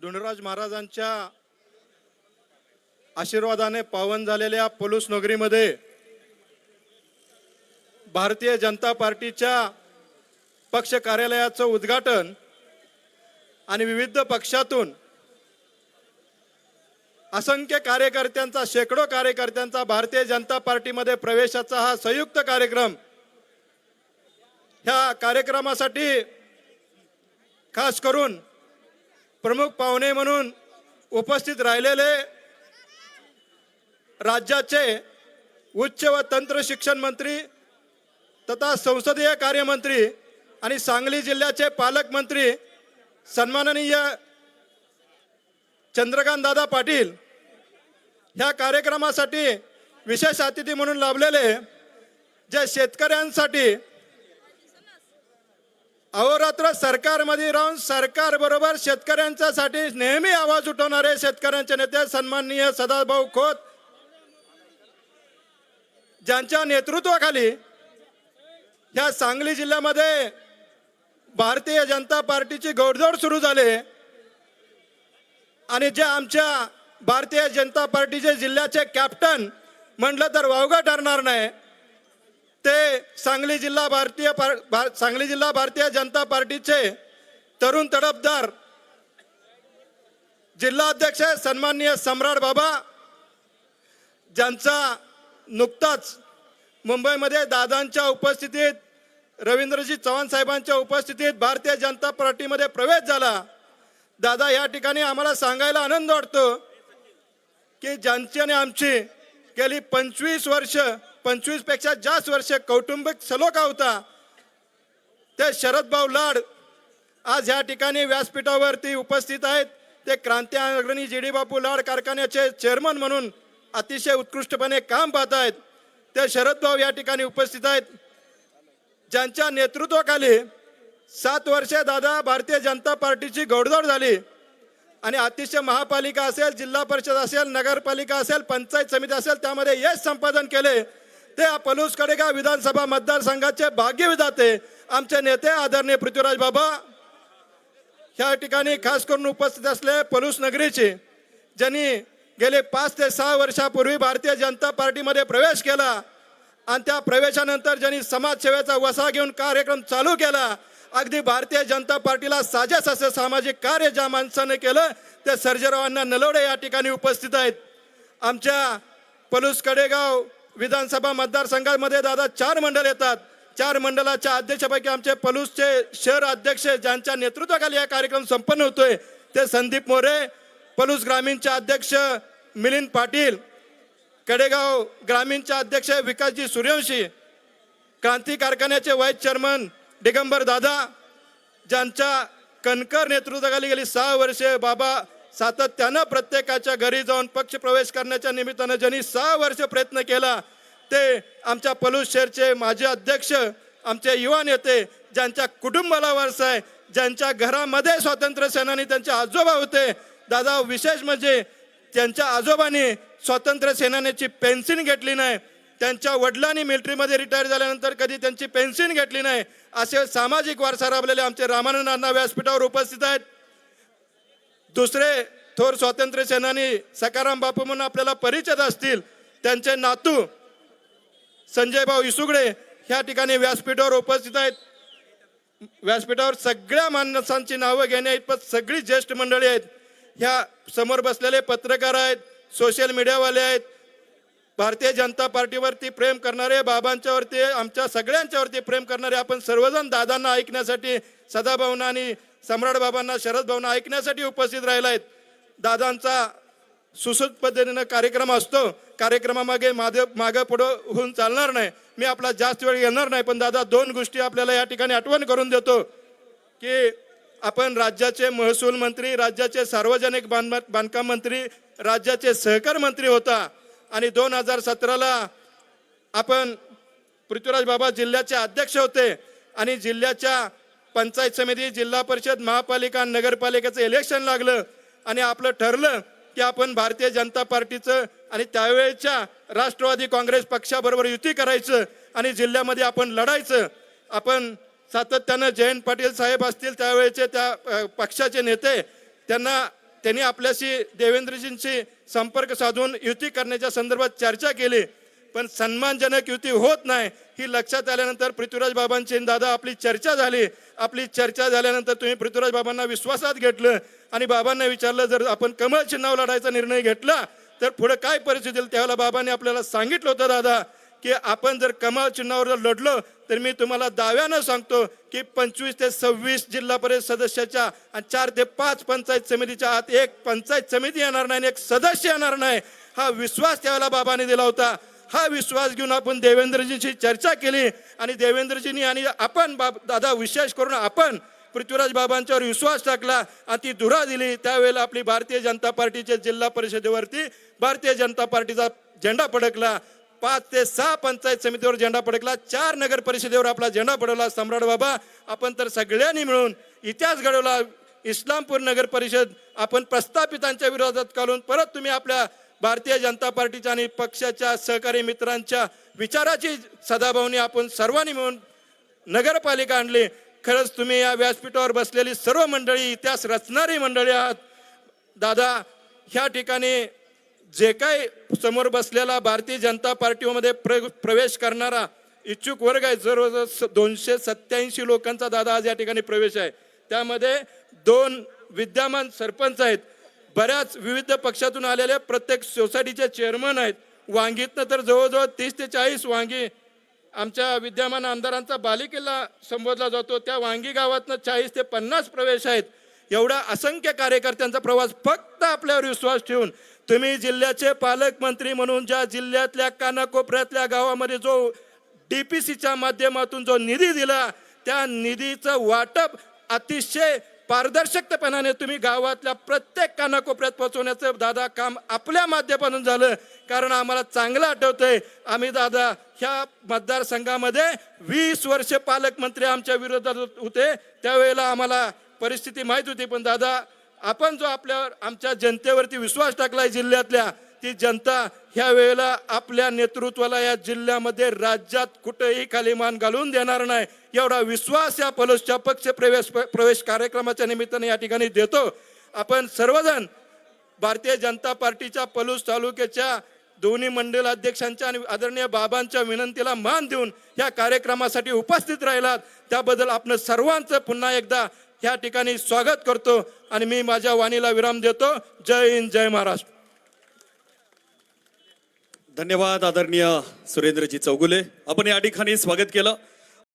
धुंडराज महाराजांच्या आशीर्वादाने पावन झालेल्या पलूस नगरीमध्ये भारतीय जनता पार्टीच्या पक्ष कार्यालयाचं उद्घाटन आणि विविध पक्षातून असंख्य कार्यकर्त्यांचा शेकडो कार्यकर्त्यांचा भारतीय जनता पार्टीमध्ये प्रवेशाचा हा संयुक्त कार्यक्रम. ह्या कार्यक्रमासाठी खास करून प्रमुख पाहुणे म्हणून उपस्थित राहिलेले राज्याचे उच्च व तंत्र शिक्षण मंत्री तथा संसदीय कार्यमंत्री आणि सांगली जिल्ह्याचे पालकमंत्री सन्माननीय चंद्रकांत दादा पाटील ह्या कार्यक्रमासाठी विशेष अतिथी म्हणून लाभलेले जे शेतकऱ्यांसाठी अहोरात्र सरकारमध्ये राहून सरकार बरोबर शेतकऱ्यांच्यासाठी नेहमी आवाज उठवणारे शेतकऱ्यांचे नेते सन्माननीय सदाभाऊ खोत. ज्यांच्या नेतृत्वाखाली ह्या सांगली जिल्ह्यामध्ये भारतीय जनता पार्टीची घोडदौड सुरू झाली. आणि जे आमच्या भारतीय जनता पार्टीचे जिल्ह्याचे कॅप्टन म्हटलं तर वावगं ठरणार नाही. ते सांगली जिल्हा भारतीय पार भा- सांगली जिल्हा भारतीय जनता पार्टीचे तरुण तडफदार जिल्हाध्यक्ष सन्माननीय सम्राट बाबा ज्यांचा नुकताच मुंबईमध्ये दादांच्या उपस्थितीत रवींद्रजी चव्हाण साहेबांच्या उपस्थितीत भारतीय जनता पार्टीमध्ये प्रवेश झाला. दादा या ठिकाणी आम्हाला सांगायला आनंद वाटतो की ज्यांची आणि आमची गेली पंचवीस वर्ष पंचवीसपेक्षा जास्त वर्ष कौटुंबिक सलोखा होता. ते शरदभाऊ लाड आज ह्या ठिकाणी व्यासपीठावरती उपस्थित आहेत. ते क्रांती अग्रणी जी डी बापू लाड कारखान्याचे चेअरमन म्हणून अतिशय उत्कृष्टपणे काम पाहत आहेत. ते शरदभाऊ या ठिकाणी उपस्थित आहेत. ज्यांच्या नेतृत्वाखाली सात वर्षे दादा भारतीय जनता पार्टीची घोडदौड झाली. आणि अतिशय महापालिका असेल जिल्हा परिषद असेल नगरपालिका असेल पंचायत समिती असेल त्यामध्ये यश संपादन केले. ते पलूस कडेगाव विधानसभा मतदारसंघाचे भाग्य विधाते आमचे नेते आदरणीय पृथ्वीराज बाबा ह्या ठिकाणी खास करून उपस्थित असले पलूस नगरीचे ज्यांनी गेले पाच ते सहा वर्षापूर्वी भारतीय जनता पार्टीमध्ये प्रवेश केला आणि त्या प्रवेशानंतर ज्यांनी समाजसेवेचा वसा घेऊन कार्यक्रम चालू केला अगदी भारतीय जनता पार्टीला साजेस असे सामाजिक कार्य ज्या माणसाने केलं ते सर्जेरावांना नलवडे या ठिकाणी उपस्थित आहेत. आमच्या पलूस कडेगाव विधानसभा मतदारसंघामध्ये दादा चार मंडळ येतात. चार मंडळाच्या अध्यक्षपैकी आमचे पलूसचे शहर अध्यक्ष ज्यांच्या नेतृत्वाखाली हा कार्यक्रम संपन्न होतोय ते संदीप मोरे पलूस ग्रामीणचे अध्यक्ष मिलिंद पाटील कडेगाव ग्रामीणचे अध्यक्ष विकासजी सूर्यवंशी क्रांती कारखान्याचे व्हाईस चेअरमन दिगंबर दादा ज्यांच्या कणकर नेतृत्वाखाली गेली सहा वर्षे बाबा सातत्यानं प्रत्येकाच्या घरी जाऊन पक्ष प्रवेश करण्याच्या निमित्तानं ज्यांनी सहा वर्ष प्रयत्न केला ते आमच्या पलूस शेरचे माजी अध्यक्ष आमचे युवा नेते ज्यांच्या कुटुंबाला वारसा आहे ज्यांच्या घरामध्ये स्वातंत्र्य सेनानी त्यांचे आजोबा होते. दादा विशेष म्हणजे त्यांच्या आजोबांनी स्वातंत्र्य सेनानीची पेन्शन घेतली नाही. त्यांच्या वडिलांनी मिलिटरीमध्ये रिटायर झाल्यानंतर कधी त्यांची पेन्शन घेतली नाही. असे सामाजिक वारसा राबलेले आमचे रामानंद अण्णा व्यासपीठावर उपस्थित आहेत. दुसरे थोर स्वातंत्र्य सेनानी सकाराम बापू म्हणून आपल्याला परिचित असतील. त्यांचे नातू संजय भाऊ इसुगडे ह्या ठिकाणी व्यासपीठावर उपस्थित आहेत. व्यासपीठावर सगळ्या माणसांची नावं घेण्या इतपत सगळी ज्येष्ठ मंडळी आहेत. ह्या समोर बसलेले पत्रकार आहेत सोशल मीडियावाले आहेत भारतीय जनता पार्टीवरती प्रेम करणारे बाबांच्यावरती आमच्या सगळ्यांच्यावरती प्रेम करणारे आपण सर्वजण दादांना ऐकण्यासाठी सदाभावना आणि सम्राट बाबांना शरद भाऊंना ऐकण्यासाठी उपस्थित राहिला आहेत दादांचा सुसूत पद्धतीनं कार्यक्रम असतो. कार्यक्रमामागे मागे मागं पुढं होऊन चालणार नाही. मी आपला जास्त वेळ येणार नाही पण दादा दोन गोष्टी आपल्याला या ठिकाणी आठवण करून देतो. की आपण राज्याचे महसूल मंत्री राज्याचे सार्वजनिक बांधकाम मंत्री राज्याचे सहकार मंत्री होता. आणि दोन हजार सतराला आपण पृथ्वीराज बाबा जिल्ह्याचे अध्यक्ष होते आणि जिल्ह्याच्या पंचायत समिती जिल्हा परिषद महापालिका नगरपालिकेचं इलेक्शन लागलं. आणि आपलं ठरलं की आपण भारतीय जनता पार्टीचं आणि त्यावेळेच्या राष्ट्रवादी काँग्रेस पक्षाबरोबर युती करायचं आणि जिल्ह्यामध्ये आपण लढायचं. आपण सातत्यानं जयंत पाटील साहेब असतील त्यावेळेचे त्या पक्षाचे नेते त्यांना त्यांनी आपल्याशी देवेंद्रजींशी संपर्क साधून युती करण्याच्या संदर्भात चर्चा केली पण सन्मानजनक युती होत नाही ही लक्षात आल्यानंतर पृथ्वीराज बाबांची दादा आपली चर्चा झाली. आपली चर्चा झाल्यानंतर तुम्ही पृथ्वीराज बाबांना विश्वासात घेतलं आणि बाबांना विचारलं जर आपण कमळ चिन्हाव लढायचा निर्णय घेतला तर पुढे काय परिस्थिती त्यावेळेला बाबांनी आपल्याला सांगितलं होतं दादा. की आपण जर कमाल चिन्हावर जर लढलो तर मी तुम्हाला दाव्यानं सांगतो की पंचवीस ते सव्वीस जिल्हा परिषद सदस्याच्या आणि चार ते पाच पंचायत समितीच्या आत एक पंचायत समिती येणार नाही आणि एक सदस्य येणार नाही. हा विश्वास त्यावेळेला बाबाने दिला होता. हा विश्वास घेऊन आपण देवेंद्रजींशी चर्चा केली आणि देवेंद्रजींनी आणि आपण बाब दादा विशेष करून आपण पृथ्वीराज बाबांच्यावर विश्वास टाकला आणि ती धुरा दिली. त्यावेळेला आपली भारतीय जनता पार्टीच्या जिल्हा परिषदेवरती भारतीय जनता पार्टीचा झेंडा फडकला. पाच ते सहा पंचायत समितीवर झेंडा फडकला. चार नगर परिषदेवर आपला झेंडा पडवला सम्राट बाबा आपण तर सगळ्यांनी मिळून इतिहास घडवला. इस्लामपूर नगर परिषद आपण प्रस्थापितांच्या विरोधात काढून परत तुम्ही आपल्या भारतीय जनता पार्टीच्या आणि पक्षाच्या सहकारी मित्रांच्या विचाराची सदाभावनी आपण सर्वांनी मिळून नगरपालिका आणली. खरंच तुम्ही या व्यासपीठावर बसलेली सर्व मंडळी इतिहास रचणारी मंडळी आहात. दादा ह्या ठिकाणी जे काही समोर बसलेला भारतीय जनता पार्टीमध्ये प्र प्रवेश करणारा इच्छुक वर्ग आहे जवळजवळ स- दोनशे सत्याऐंशी लोकांचा दादा आज या ठिकाणी प्रवेश आहे. त्यामध्ये दोन विद्यमान सरपंच आहेत. बऱ्याच विविध पक्षातून आलेले प्रत्येक सोसायटीचे चेअरमन आहेत. वांगीतनं तर जवळजवळ तीस ते चाळीस वांगी आमच्या विद्यमान आमदारांचा बालिकेला संबोधला जातो. त्या वांगी गावातनं चाळीस ते पन्नास प्रवेश आहेत. एवढा असंख्य कार्यकर्त्यांचा प्रवास फक्त आपल्यावर विश्वास ठेवून तुम्ही जिल्ह्याचे पालकमंत्री म्हणून ज्या जिल्ह्यातल्या कानाकोपऱ्यातल्या गावामध्ये जो डी पी सीच्या माध्यमातून जो निधी दिला त्या निधीचं वाटप अतिशय पारदर्शकपणाने तुम्ही गावातल्या प्रत्येक कानाकोपऱ्यात पोहोचवण्याचं दादा काम आपल्या माध्यमातून झालं. कारण आम्हाला चांगलं आठवतंय आम्ही दादा ह्या मतदारसंघामध्ये वीस वर्ष पालकमंत्री आमच्या विरोधात होते. त्यावेळेला आम्हाला परिस्थिती माहीत होती पण दादा आपण जो आपल्यावर आमच्या जनतेवरती विश्वास टाकलाय जिल्ह्यातल्या ती जनता ह्या वेळेला आपल्या नेतृत्वाला या जिल्ह्यामध्ये राज्यात कुठेही खाली मान घालून देणार नाही. एवढा विश्वास या पलोसच्या पक्ष प्रवेश प्रवेश कार्यक्रमाच्या निमित्ताने या ठिकाणी देतो. आपण सर्वजण भारतीय जनता पार्टीच्या पलूस तालुक्याच्या दोन्ही मंडल अध्यक्षांच्या आणि आदरणीय बाबांच्या विनंतीला मान देऊन या कार्यक्रमासाठी उपस्थित राहिलात. त्याबद्दल आपण सर्वांचं पुन्हा एकदा ह्या ठिकाणी स्वागत करतो आणि मी माझ्या वाणीला विराम देतो. जय हिंद जय महाराष्ट्र. धन्यवाद आदरणीय सुरेंद्रजी चौगुले. आपण या ठिकाणी स्वागत केलं.